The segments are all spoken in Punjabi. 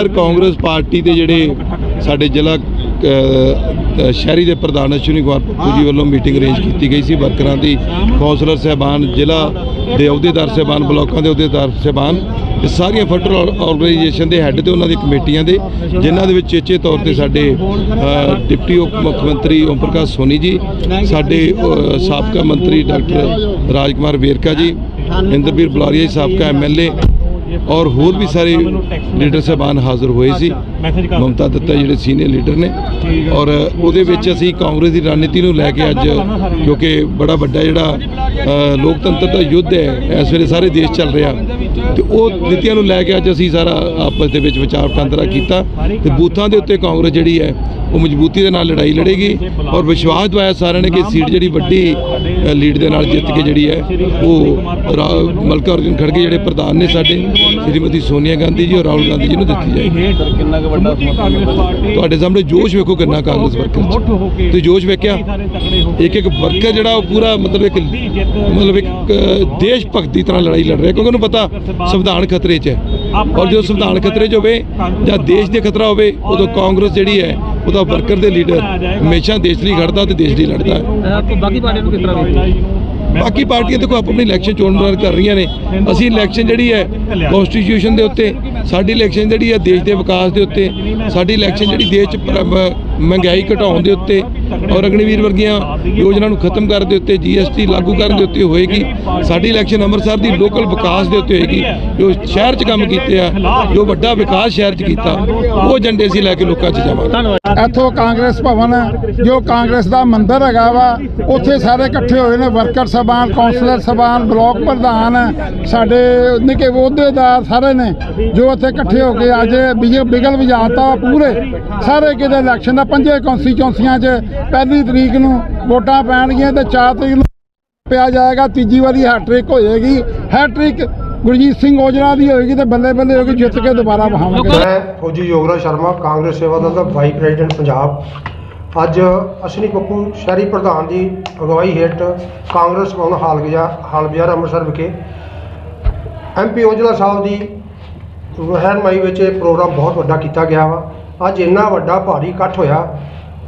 ਸਰ, ਕਾਂਗਰਸ ਪਾਰਟੀ ਦੇ ਜਿਹੜੇ ਸਾਡੇ ਜ਼ਿਲ੍ਹਾ ਸ਼ਹਿਰੀ ਦੇ ਪ੍ਰਧਾਨ ਅਸ਼ਵਨੀ ਕੁਮਾਰ ਪੱਪੂ ਜੀ ਵੱਲੋਂ ਮੀਟਿੰਗ ਅਰੇਂਜ ਕੀਤੀ ਗਈ ਸੀ ਵਰਕਰਾਂ ਦੀ। ਕੌਂਸਲਰ ਸਹਿਬਾਨ, ਜ਼ਿਲ੍ਹਾ ਦੇ ਅਹੁਦੇਦਾਰ ਸਹਿਬਾਨ, ਬਲਾਕਾਂ ਦੇ ਅਹੁਦੇਦਾਰ ਸਹਿਬਾਨ, ਇਹ ਸਾਰੀਆਂ ਫੈਡਰਲ ਆਰਗੇਨਾਈਜੇਸ਼ਨ ਦੇ ਹੈੱਡ ਤੇ ਉਹਨਾਂ ਦੀ ਕਮੇਟੀਆਂ ਦੇ, ਜਿਨ੍ਹਾਂ ਦੇ ਵਿੱਚ ਚੇਚੇ ਤੌਰ ਤੇ ਸਾਡੇ ਡਿਪਟੀ ਉਪ ਮੁੱਖ ਮੰਤਰੀ ਓਮ ਪ੍ਰਕਾਸ਼ ਸੋਨੀ ਜੀ, ਸਾਡੇ ਸਾਬਕਾ ਮੰਤਰੀ ਡਾਕਟਰ ਰਾਜਕੁਮਾਰ ਵੇਰਕਾ ਜੀ ਇੰਦਰਵੀਰ ਬੁਲਾਰੀਆ ਜੀ, ਸਾਬਕਾ ਐਮਐਲਏ ਔਰ ਹੋਰ ਵੀ ਸਾਰੇ ਲੀਡਰ ਸਾਹਿਬਾਨ ਹਾਜ਼ਰ ਹੋਏ ਸੀ। ਮਮਤਾ ਦੱਤਾ। ਜਿਹੜੇ ਸੀਨੀਅਰ ਲੀਡਰ ਨੇ। ਔਰ ਉਹਦੇ ਵਿੱਚ ਅਸੀਂ ਕਾਂਗਰਸ ਦੀ ਰਣਨੀਤੀ ਨੂੰ ਲੈ ਕੇ ਅੱਜ ਕਿਉਂਕਿ ਬੜਾ ਵੱਡਾ ਜਿਹੜਾ ਲੋਕਤੰਤਰ ਦਾ ਯੁੱਧ ਹੈ ਇਸ ਵੇਲੇ ਸਾਰੇ ਦੇਸ਼ ਚੱਲ ਰਿਹਾ। ਤੇ ਉਹ ਨੀਤੀਆਂ ਨੂੰ ਲੈ ਕੇ ਅੱਜ ਅਸੀਂ ਸਾਰਾ ਆਪਸ ਦੇ ਵਿੱਚ ਵਿਚਾਰ ਵਟਾਂਦਰਾ ਕੀਤਾ। ਤੇ ਬੂਥਾਂ ਦੇ ਉੱਤੇ ਕਾਂਗਰਸ ਜਿਹੜੀ ਹੈ ਉਹ ਮਜ਼ਬੂਤੀ ਦੇ ਨਾਲ ਲੜਾਈ ਲੜੇਗੀ ਔਰ ਵਿਸ਼ਵਾਸ ਦਵਾਇਆ ਸਾਰਿਆਂ ਨੇ ਕਿ ਸੀਟ ਜਿਹੜੀ ਵੱਡੀ ਲੀਡ ਦੇ ਨਾਲ ਜਿੱਤ ਕੇ ਜਿਹੜੀ ਹੈ, ਉਹ ਰਾ- ਮਲਕਾ ਅਰਜੁਨ ਖੜਗੇ ਜਿਹੜੇ ਪ੍ਰਧਾਨ ਨੇ ਸਾਡੇ, ਸ਼੍ਰੀਮਤੀ ਸੋਨੀਆ ਗਾਂਧੀ ਜੀ ਔਰ ਰਾਹੁਲ ਗਾਂਧੀ ਜੀ ਨੂੰ ਦਿੱਤੀ ਜਾਏਗੀ। ਤੁਹਾਡੇ ਸਾਹਮਣੇ ਜੋਸ਼ ਵੇਖੋ ਕਿੰਨਾ ਕਾਂਗਰਸ ਵਰਕਰ ਚ। ਤੁਸੀਂ ਜੋਸ਼ ਵੇਖਿਆ? ਇੱਕ ਇੱਕ ਵਰਕਰ ਜਿਹੜਾ ਉਹ ਪੂਰਾ ਮਤਲਬ ਇੱਕ ਮਤਲਬ ਇੱਕ ਦੇਸ਼ ਭਗਤੀ ਤਰ੍ਹਾਂ ਲੜਾਈ ਲੜ ਰਿਹਾ, ਕਿਉਂਕਿ ਉਹਨੂੰ ਪਤਾ ਸੰਵਿਧਾਨ ਖਤਰੇ 'ਚ ਹੈ। ਔਰ ਜਦੋਂ ਸੰਵਿਧਾਨ ਖਤਰੇ 'ਚ ਹੋਵੇ ਜਾਂ ਦੇਸ਼ ਦੇ ਖਤਰਾ ਹੋਵੇ, ਉਦੋਂ ਕਾਂਗਰਸ ਜਿਹੜੀ ਹੈ ਉਹਦਾ ਵਰਕਰ ਦੇ ਲੀਡਰ ਹਮੇਸ਼ਾ ਦੇਸ਼ ਲਈ ਖੜਦਾ ਤੇ ਦੇਸ਼ ਲਈ ਲੜਦਾ। ਹੈ ਬਾਕੀ ਪਾਰਟੀਆਂ ਨੂੰ ਕਿਸ ਤਰ੍ਹਾਂ ਵੇਖਦੇ ਬਾਕੀ ਪਾਰਟੀਆਂ ਦੇਖੋ ਆਪਣੀ ਇਲੈਕਸ਼ਨ ਚੋਣ ਕਰ ਰਹੀਆਂ ਨੇ। ਅਸੀਂ ਇਲੈਕਸ਼ਨ ਜਿਹੜੀ ਹੈ ਕਨਸਟੀਟਿਊਸ਼ਨ ਦੇ ਉੱਤੇ ਸਾਡੀ ਇਲੈਕਸ਼ਨ ਜਿਹੜੀ ਹੈ ਦੇਸ਼ ਦੇ ਵਿਕਾਸ ਦੇ ਉੱਤੇ ਸਾਡੀ ਇਲੈਕਸ਼ਨ ਜਿਹੜੀ ਦੇਸ਼ 'ਚ ਮਹਿੰਗਾਈ ਘਟਾਉਣ ਦੇ ਉੱਤੇ ਔਰ ਅਗਨੀਵੀਰ ਵਰਗੀਆਂ ਯੋਜਨਾ ਨੂੰ ਖਤਮ ਕਰਨ ਦੇ ਉੱਤੇ ਜੀਐਸਟੀ ਲਾਗੂ ਕਰਨ ਦੇ ਉੱਤੇ ਹੋਏਗੀ। ਸਾਡੀ ਇਲੈਕਸ਼ਨ ਅੰਮ੍ਰਿਤਸਰ ਦੀ ਲੋਕਲ ਵਿਕਾਸ ਦੇ ਉੱਤੇ ਹੋਏਗੀ। ਜੋ ਸ਼ਹਿਰ 'ਚ ਕੰਮ ਕੀਤੇ ਆ ਜੋ ਵੱਡਾ ਵਿਕਾਸ ਸ਼ਹਿਰ 'ਚ ਕੀਤਾ ਉਹ ਏਜੰਡੇ ਅਸੀਂ ਲੈ ਕੇ ਲੋਕਾਂ 'ਚ ਜਾਵਾਂਗੇ। ਇੱਥੋਂ ਕਾਂਗਰਸ ਭਵਨ ਜੋ ਕਾਂਗਰਸ ਦਾ ਮੰਦਿਰ ਹੈਗਾ ਵਾ ਉੱਥੇ ਸਾਰੇ ਇਕੱਠੇ ਹੋਏ ਨੇ ਵਰਕਰ ਸਭਾਨ ਕਾਉਂਸਲਰ ਸਭਾਨ ਬਲਾਕ ਪ੍ਰਧਾਨ ਸਾਡੇ ਨਿੱਕੇ ਅਹੁਦੇਦਾਰ ਸਾਰੇ ਨੇ ਜੋ ਇੱਥੇ ਇਕੱਠੇ ਹੋ ਕੇ ਅੱਜ ਬਿਗ- ਬਿਗਲ ਵਜਾਤਾ ਪੂਰੇ। ਸਾਰੇ ਕਿਤੇ ਇਲੈਕਸ਼ਨ ਦਾ ਪੰਜੇ ਕੌਂਸਟੀਚੁਐਂਸੀਆਂ 'ਚ ਪਹਿਲੀ ਤਰੀਕ ਨੂੰ ਵੋਟਾਂ ਪੈਣਗੀਆਂ ਤੇ 4 ਤਰੀਕ ਨੂੰ ਪਿਆ ਜਾਏਗਾ, ਤੀਜੀ ਵਾਰੀ ਹੈਟ੍ਰਿਕ ਹੋਏਗੀ। ਹੈਟ੍ਰਿਕ ਗੁਰਜੀਤ ਸਿੰਘ ਔਜਲਾ ਦੀ ਹੋਏਗੀ ਤੇ ਬੱਲੇ ਬੱਲੇ ਹੋਏਗੀ ਜਿੱਤ ਕੇ ਦੁਬਾਰਾ ਬਹਾਵਾਂਗੇ ਮੈਂ ਫੌਜੀ ਯੋਗਰਾਜ ਸ਼ਰਮਾ, ਕਾਂਗਰਸ ਸੇਵਾ ਦਲ ਦਾ ਵਾਈਸ ਪ੍ਰੈਜ਼ੀਡੈਂਟ ਪੰਜਾਬ। ਅੱਜ ਅਸ਼ਨੀ ਪੱਪੂ, ਸ਼ਹਿਰੀ ਪ੍ਰਧਾਨ ਦੀ ਅਗਵਾਈ ਹੇਠ ਕਾਂਗਰਸ ਭਵਨ ਹਾਲ ਗਿਆ ਹਾਲ ਬਾਜ਼ਾਰ ਅੰਮ੍ਰਿਤਸਰ ਵਿਖੇ। ਐਮਪੀ ਔਜਲਾ ਸਾਹਿਬ ਦੀ ਰਹਿਨਮਾਈ ਵਿੱਚ ਇਹ ਪ੍ਰੋਗਰਾਮ ਬਹੁਤ ਵੱਡਾ ਕੀਤਾ ਗਿਆ ਵਾ। ਅੱਜ ਇੰਨਾ ਵੱਡਾ ਭਾਰੀ ਇਕੱਠ ਹੋਇਆ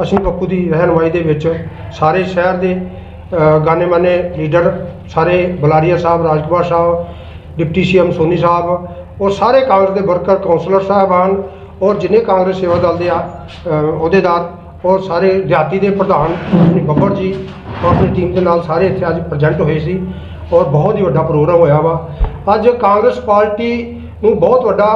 ਅਸ਼ਨੀ ਪੱਪੂ ਦੀ ਰਹਿਨਮਾਈ ਦੇ ਵਿੱਚ ਸਾਰੇ ਸ਼ਹਿਰ ਦੇ ਅ, ਮਾਨੇ ਲੀਡਰ ਸਾਰੇ ਬੁਲਾਰੀਆ ਸਾਹਿਬ ਰਾਜਕੁਮਾਰ ਸਾਹਿਬ ਡਿਪਟੀ ਸੀਐਮ ਸੋਨੀ ਸਾਹਿਬ ਔਰ ਸਾਰੇ ਕਾਂਗਰਸ ਦੇ ਵਰਕਰ ਕਾਉਂਸਲਰ ਸਾਹਿਬਾਨ ਔਰ ਜਿੰਨੇ ਕਾਂਗਰਸ ਸੇਵਾ ਦਲ ਦੇ ਆ ਅਹੁਦੇਦਾਰ ਔਰ ਸਾਰੇ ਦਿਹਾਤੀ ਦੇ ਪ੍ਰਧਾਨ ਸ਼੍ਰੀ ਬੱਬਰ ਜੀ ਔਰ ਆਪਣੀ ਟੀਮ ਦੇ ਨਾਲ ਸਾਰੇ ਇੱਥੇ ਅੱਜ ਪ੍ਰੈਜ਼ੈਂਟ ਹੋਏ ਸੀ ਔਰ ਬਹੁਤ ਹੀ ਵੱਡਾ ਪ੍ਰੋਗਰਾਮ ਹੋਇਆ ਵਾ। ਅੱਜ ਕਾਂਗਰਸ ਪਾਰਟੀ ਨੂੰ ਬਹੁਤ ਵੱਡਾ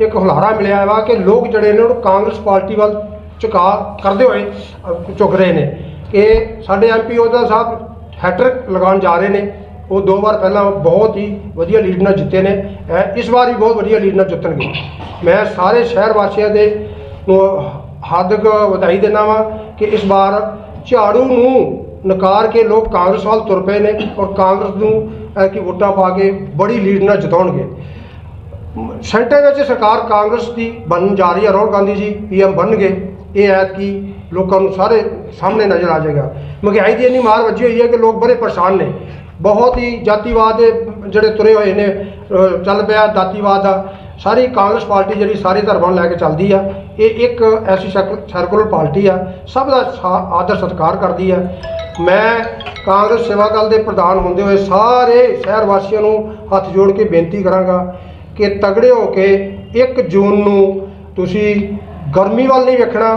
ਇੱਕ ਹੁਲਾਰਾ ਮਿਲਿਆ ਵਾ ਕਿ ਲੋਕ ਜਿਹੜੇ ਨੇ ਉਹ ਕਾਂਗਰਸ ਪਾਰਟੀ ਵੱਲ ਝੁਕਾ ਕਰਦੇ ਹੋਏ ਅ, ਝੁਕ ਰਹੇ ਨੇ। ਕਿ ਸਾਡੇ ਐਮਪੀ ਉਹਦਾ ਸਾਹਿਬ ਹੈਟ੍ਰਿਕ ਲਗਾਉਣ ਜਾ ਰਹੇ ਨੇ। ਉਹ ਦੋ ਵਾਰ ਪਹਿਲਾਂ ਬਹੁਤ ਹੀ ਵਧੀਆ ਲੀਡ ਨਾਲ ਜਿੱਤੇ ਨੇ। ਅ, ਇਸ ਵਾਰ ਵੀ ਬਹੁਤ ਵਧੀਆ ਲੀਡ ਨਾਲ ਜਿੱਤਣਗੇ। ਮੈਂ ਸਾਰੇ ਸ਼ਹਿਰ ਵਾਸੀਆਂ ਦੇ ਨੂੰ ਹਾਰਦਿਕ ਵਧਾਈ ਦੇਣਾ ਵਾਂ ਕਿ ਇਸ ਵਾਰ ਝਾੜੂ ਨੂੰ ਨਕਾਰ ਕੇ ਲੋਕ ਕਾਂਗਰਸ ਵੱਲ ਤੁਰ ਪਏ ਨੇ ਔਰ ਕਾਂਗਰਸ ਨੂੰ ਕਿ ਵੋਟਾਂ ਪਾ ਕੇ ਬੜੀ ਲੀਡ ਨਾਲ ਜਿਤਾਉਣਗੇ। ਸੈਂਟਰ ਵਿੱਚ ਸਰਕਾਰ ਕਾਂਗਰਸ ਦੀ ਬਣਨ ਜਾ ਰਹੀ ਹੈ, ਰਾਹੁਲ ਗਾਂਧੀ ਜੀ ਪੀਐਮ ਬਣਨਗੇ। ਇਹ ਐਤ ਕੀ ਲੋਕਾਂ ਨੂੰ ਸਾਰੇ ਸਾਹਮਣੇ ਨਜ਼ਰ ਆ ਜਾਏਗਾ। ਮਹਿੰਗਾਈ ਦੀ ਇੰਨੀ ਮਾਰ ਵੱਜੀ ਹੋਈ ਹੈ ਕਿ ਲੋਕ ਬੜੇ ਪਰੇਸ਼ਾਨ ਨੇ। ਬਹੁਤ ਹੀ ਜਾਤੀਵਾਦ ਦੇ ਜਿਹੜੇ ਤੁਰੇ ਹੋਏ ਨੇ ਚੱਲ ਪਿਆ ਜਾਤੀਵਾਦ ਦਾ। ਸਾਰੀ ਕਾਂਗਰਸ ਪਾਰਟੀ ਜਿਹੜੀ ਸਾਰੇ ਧਰਮਾਂ ਨੂੰ ਲੈ ਕੇ ਚੱਲਦੀ ਆ, ਇਹ ਇੱਕ ਐਸੀ ਸਰਕੂਲਰ ਪਾਰਟੀ ਆ, ਸਭ ਦਾ ਸਾ- ਆਦਰ ਸਤਿਕਾਰ ਕਰਦੀ ਆ। ਮੈਂ ਕਾਂਗਰਸ ਸੇਵਾ ਦਲ ਦੇ ਪ੍ਰਧਾਨ ਹੁੰਦੇ ਹੋਏ ਸਾਰੇ ਸ਼ਹਿਰ ਵਾਸੀਆਂ ਨੂੰ ਹੱਥ ਜੋੜ ਕੇ ਬੇਨਤੀ ਕਰਾਂਗਾ ਕਿ ਤਗੜੇ ਹੋ ਕੇ 1 ਜੂਨ ਨੂੰ ਤੁਸੀਂ ਗਰਮੀ ਵੱਲ ਨਹੀਂ ਵੇਖਣਾ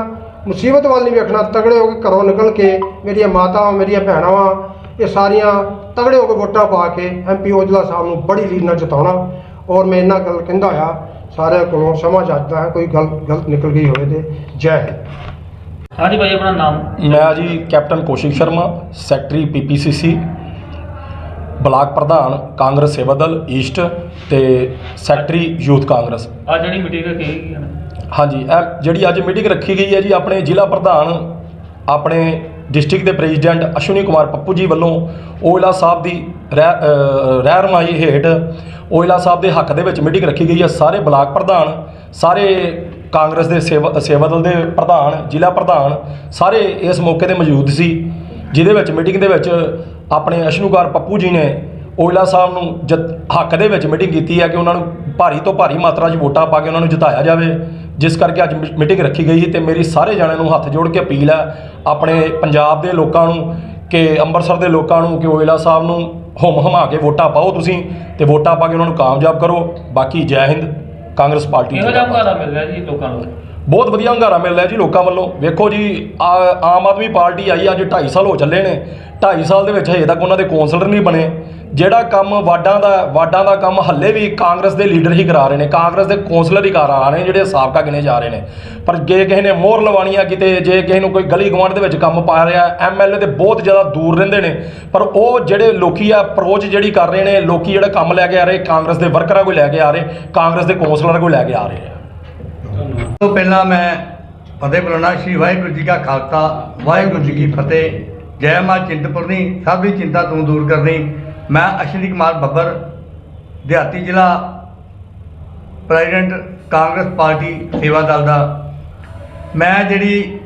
ਮੁਸੀਬਤ ਵੱਲ ਨਹੀਂ ਵੇਖਣਾ ਤਗੜੇ ਹੋ ਕੇ ਘਰੋਂ ਨਿਕਲ ਕੇ ਮੇਰੀਆਂ ਮਾਤਾਵਾਂ ਮੇਰੀਆਂ ਭੈਣਾਂ ਵਾਂ ਇਹ ਸਾਰੀਆਂ ਤਗੜੇ ਹੋ ਕੇ ਵੋਟਾਂ ਪਾ ਕੇ ਐਮਪੀ ਔਜਲਾ ਸਾਹਿਬ ਨੂੰ ਬੜੀ ਲੀਡ ਨਾਲ ਜਿਤਾਉਣਾ। ਔਰ ਮੈਂ ਇਹਨਾਂ ਗੱਲ ਕਹਿੰਦਾ ਆ ਸਾਰਿਆਂ ਕੋਲੋਂ ਸਮਝ ਆਜਦਾ ਹੈ ਕੋਈ ਗੱਲ ਗਲਤ ਨਿਕਲ ਗਈ ਹੋਵੇ ਤੇ ਜੈ ਹਿੰਦ। ਹਾਂਜੀ ਭਾਈ ਆਪਣਾ ਨਾਮ? ਮੈਂ ਜੀ captain Kaushik Sharma secretary PPCC block ਪ੍ਰਧਾਨ ਕਾਂਗਰਸ ਸੇਵਾ ਦਲ ਈਸਟ ਤੇ ਸੈਕਟਰੀ ਯੂਥ ਕਾਂਗਰਸ। ਆ ਜਿਹੜੀ ਮੀਟਿੰਗ ਰੱਖੀ ਗਈ ਹੈ ਨਾ। ਹਾਂਜੀ ਇਹ ਜਿਹੜੀ ਅੱਜ ਮੀਟਿੰਗ ਰੱਖੀ ਗਈ ਹੈ ਜੀ ਆਪਣੇ ਜ਼ਿਲ੍ਹਾ ਪ੍ਰਧਾਨ ਆਪਣੇ ਡਿਸਟ੍ਰਿਕਟ ਦੇ ਪ੍ਰੈਜ਼ੀਡੈਂਟ ਅਸ਼ਵਨੀ ਕੁਮਾਰ ਪੱਪੂ ਜੀ ਵੱਲੋਂ ਓਇਲਾ ਸਾਹਿਬ ਦੀ ਰਹਿ- ਅ, ਰਹਿਨਮਾਈ ਹੇਠ ਓਇਲਾ ਸਾਹਿਬ ਦੇ ਹੱਕ ਦੇ ਵਿੱਚ ਮੀਟਿੰਗ ਰੱਖੀ ਗਈ ਹੈ। ਸਾਰੇ ਬਲਾਕ ਪ੍ਰਧਾਨ ਸਾਰੇ ਕਾਂਗਰਸ ਦੇ ਸੇਵਾ ਸੇਵਾ ਦਲ ਦੇ ਪ੍ਰਧਾਨ ਜ਼ਿਲ੍ਹਾ ਪ੍ਰਧਾਨ ਸਾਰੇ ਇਸ ਮੌਕੇ ਤੇ ਮੌਜੂਦ ਸੀ। ਜਿਹਦੇ ਵਿੱਚ ਮੀਟਿੰਗ ਦੇ ਵਿੱਚ ਆਪਣੇ ਅਸ਼ਨੂਕਾਰ ਪੱਪੂ ਜੀ ਨੇ ਓਇਲਾ ਸਾਹਿਬ ਨੂੰ ਜਿੱਤ ਹੱਕ ਦੇ ਵਿੱਚ ਮੀਟਿੰਗ ਕੀਤੀ ਹੈ ਕਿ ਉਹਨਾਂ ਨੂੰ ਭਾਰੀ ਤੋਂ ਭਾਰੀ ਮਾਤਰਾ 'ਚ ਵੋਟਾਂ ਪਾ ਕੇ ਉਹਨਾਂ ਨੂੰ ਜਿਤਾਇਆ ਜਾਵੇ ਜਿਸ ਕਰਕੇ ਅੱਜ ਮੀਟਿੰਗ ਰੱਖੀ ਗਈ ਸੀ ਤੇ ਮੇਰੀ ਸਾਰੇ ਜਣਿਆਂ ਨੂੰ ਹੱਥ ਜੋੜ ਕੇ ਅਪੀਲ ਹੈ ਆਪਣੇ ਪੰਜਾਬ ਦੇ ਲੋਕਾਂ ਨੂੰ ਕਿ ਅੰਮ੍ਰਿਤਸਰ ਦੇ ਲੋਕਾਂ ਨੂੰ ਕਿ ਓਇਲਾ ਸਾਹਿਬ ਨੂੰ ਹੁਮ ਹਮਾ ਕੇ ਵੋਟਾਂ ਪਾਓ ਤੁਸੀਂ ਤੇ ਵੋਟਾਂ ਪਾ ਕੇ ਉਹਨਾਂ ਨੂੰ ਕਾਮਯਾਬ ਕਰੋ। ਬਾਕੀ ਜੈ ਹਿੰਦ ਕਾਂਗਰਸ ਪਾਰਟੀ ਇਹੋ ਜਿਹਾ ਮਿਲ ਰਿਹਾ ਜੀ ਲੋਕਾਂ ਨੂੰ। ਬਹੁਤ ਵਧੀਆ ਹੰਗਾਰਾ ਮਿਲ ਰਿਹਾ ਜੀ ਲੋਕਾਂ ਵੱਲੋਂ। ਵੇਖੋ ਜੀ ਆਮ ਆਦਮੀ ਪਾਰਟੀ ਆਈ, ਅੱਜ 2.5 ਸਾਲ ਹੋ ਚੱਲੇ ਨੇ। 2.5 ਸਾਲ ਦੇ ਵਿੱਚ ਹਜੇ ਤੱਕ ਉਹਨਾਂ ਦੇ ਕੌਂਸਲਰ ਨਹੀਂ ਬਣੇ। ਜਿਹੜਾ ਕੰਮ ਵਾਡਾਂ ਦਾ ਵਾਡਾਂ ਦਾ ਕੰਮ ਹੱਲੇ ਵੀ ਕਾਂਗਰਸ ਦੇ ਲੀਡਰ ਹੀ ਕਰਾ ਰਹੇ ਨੇ। ਕਾਂਗਰਸ ਦੇ ਕੌਂਸਲਰ ਹੀ ਕਰਾ ਰਹੇ ਨੇ, ਜਿਹੜੇ ਸਾਬਕਾ ਗਿਣੇ ਜਾ ਰਹੇ ਨੇ। ਪਰ ਜੇ ਕਿਸੇ ਨੇ ਮੋਹਰ ਲਵਾਉਣੀ ਆ ਕਿਤੇ, ਜੇ ਕਿਸੇ ਨੂੰ ਕੋਈ ਗਲੀ ਗਵਾਂਢ ਦੇ ਵਿੱਚ ਕੰਮ ਪਾ ਰਿਹਾ ਐਮਐਲਏ ਤੇ ਬਹੁਤ ਜ਼ਿਆਦਾ ਦੂਰ ਰਹਿੰਦੇ ਨੇ। ਪਰ ਉਹ ਜਿਹੜੇ ਲੋਕੀ ਆ, ਅਪਰੋਚ ਜਿਹੜੀ ਕਰ ਰਹੇ ਨੇ, ਲੋਕੀ ਜਿਹੜਾ ਕੰਮ ਲੈ ਕੇ ਆ ਰਹੇ, ਕਾਂਗਰਸ ਦੇ ਵਰਕਰਾਂ ਕੋਈ ਲੈ ਕੇ ਆ ਰਹੇ, ਕਾਂਗਰਸ ਦੇ ਕੌਂਸਲਰਾਂ ਕੋਈ ਲੈ ਕੇ ਆ ਰਹੇ ਆ। ਤੋਂ ਪਹਿਲਾਂ ਮੈਂ ਫਤਿਹ ਬੁਲਾਉਣਾ, ਸ਼੍ਰੀ ਵਾਹਿਗੁਰੂ ਜੀ ਕਾ ਖਾਲਸਾ, ਵਾਹਿਗੁਰੂ ਜੀ ਕੀ ਫਤਿਹ। ਜੈ ਮਾਂ ਚਿੰਤਪੁਰਨੀ, ਸਭ ਦੀ ਚਿੰਤਾ ਤੋਂ ਦੂਰ ਕਰਨੀ। ਮੈਂ ਅਸ਼ਵਨੀ ਕੁਮਾਰ ਬੱਬਰ, ਦਿਹਾਤੀ ਜ਼ਿਲ੍ਹਾ ਪ੍ਰੈਜ਼ੀਡੈਂਟ, ਕਾਂਗਰਸ ਪਾਰਟੀ ਸੇਵਾ ਦਲ ਦਾ। ਮੈਂ ਜਿਹੜੀ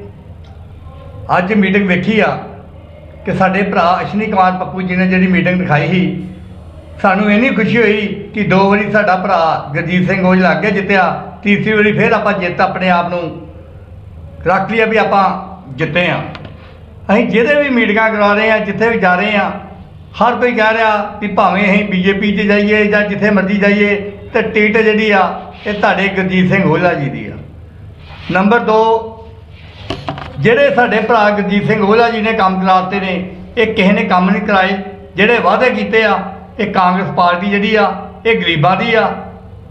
ਅੱਜ ਮੀਟਿੰਗ ਵੇਖੀ ਆ ਕਿ ਸਾਡੇ ਭਰਾ ਅਸ਼ਵਨੀ ਕੁਮਾਰ ਪੱਪੂ ਜੀ ਨੇ ਜਿਹੜੀ ਮੀਟਿੰਗ ਦਿਖਾਈ ਸੀ, ਸਾਨੂੰ ਇੰਨੀ ਖੁਸ਼ੀ ਹੋਈ ਕਿ ਦੋ ਵਾਰੀ ਸਾਡਾ ਭਰਾ ਗੁਰਜੀਤ ਸਿੰਘ ਔਜਲਾ ਅੱਗੇ ਜਿੱਤਿਆ, ਤੀਸਰੀ ਵਾਰੀ ਫਿਰ ਆਪਾਂ ਜਿੱਤ ਆਪਣੇ ਆਪ ਨੂੰ। ਰੱਖ ਲਿਆ ਵੀ ਆਪਾਂ ਜਿੱਤੇ ਆ। ਅਸੀਂ ਜਿਹਦੇ ਵੀ ਮੀਟਿੰਗਾਂ ਕਰਾ ਰਹੇ ਆ, ਜਿੱਥੇ ਵੀ ਜਾ ਰਹੇ ਆ, ਹਰ ਕੋਈ ਕਹਿ ਰਿਹਾ ਵੀ ਭਾਵੇਂ ਅਸੀਂ ਬੀਜੇਪੀ 'ਚ ਜਾਈਏ ਜਾਂ ਜਿੱਥੇ ਮਰਜ਼ੀ ਜਾਈਏ, ਤੇ ਟਿਕਟ ਜਿਹੜੀ ਆ, ਇਹ ਤੁਹਾਡੇ ਗੁਰਜੀਤ ਸਿੰਘ ਔਜਲਾ ਜੀ ਦੀ ਆ। ਨੰਬਰ 2 ਜਿਹੜੇ ਸਾਡੇ ਭਰਾ ਗੁਰਜੀਤ ਸਿੰਘ ਔਜਲਾ ਜੀ ਨੇ ਕੰਮ ਕਰਾਤੇ ਨੇ, ਇਹ ਕਿਸੇ ਨੇ ਕੰਮ ਨਹੀਂ ਕਰਾਏ, ਜਿਹੜੇ ਵਾਅਦੇ ਕੀਤੇ ਆ, ਇਹ ਕਾਂਗਰਸ ਪਾਰਟੀ ਜਿਹੜੀ ਆ ਇਹ ਗਰੀਬਾਂ ਦੀ ਆ।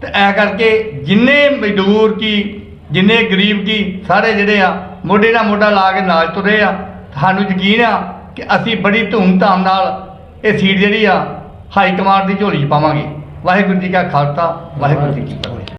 ਤੇ ਐ ਕਰਕੇ ਜਿੰਨੇ ਮਜ਼ਦੂਰ ਕੀ, ਜਿੰਨੇ ਗਰੀਬ ਕੀ, ਸਾਰੇ ਜਿਹੜੇ ਆ, ਮੋਢੇ ਨਾਲ ਮੋਢਾ ਲਾ ਕੇ ਨਾਲ ਤੁਰੇ ਆ। ਸਾਨੂੰ ਯਕੀਨ ਆ ਕਿ ਅਸੀਂ ਬੜੀ ਧੂਮ-ਧਾਮ ਨਾਲ ਇਹ ਸੀਟ ਜਿਹੜੀ ਆ, ਹਾਈ ਕਮਾਂਡ ਦੀ ਝੋਲੀ 'ਚ ਪਾਵਾਂਗੇ। ਵਾਹਿਗੁਰੂ ਜੀ ਕਾ ਖਾਲਸਾ, ਵਾਹਿਗੁਰੂ ਜੀ ਕੀ ਫਤਿਹ।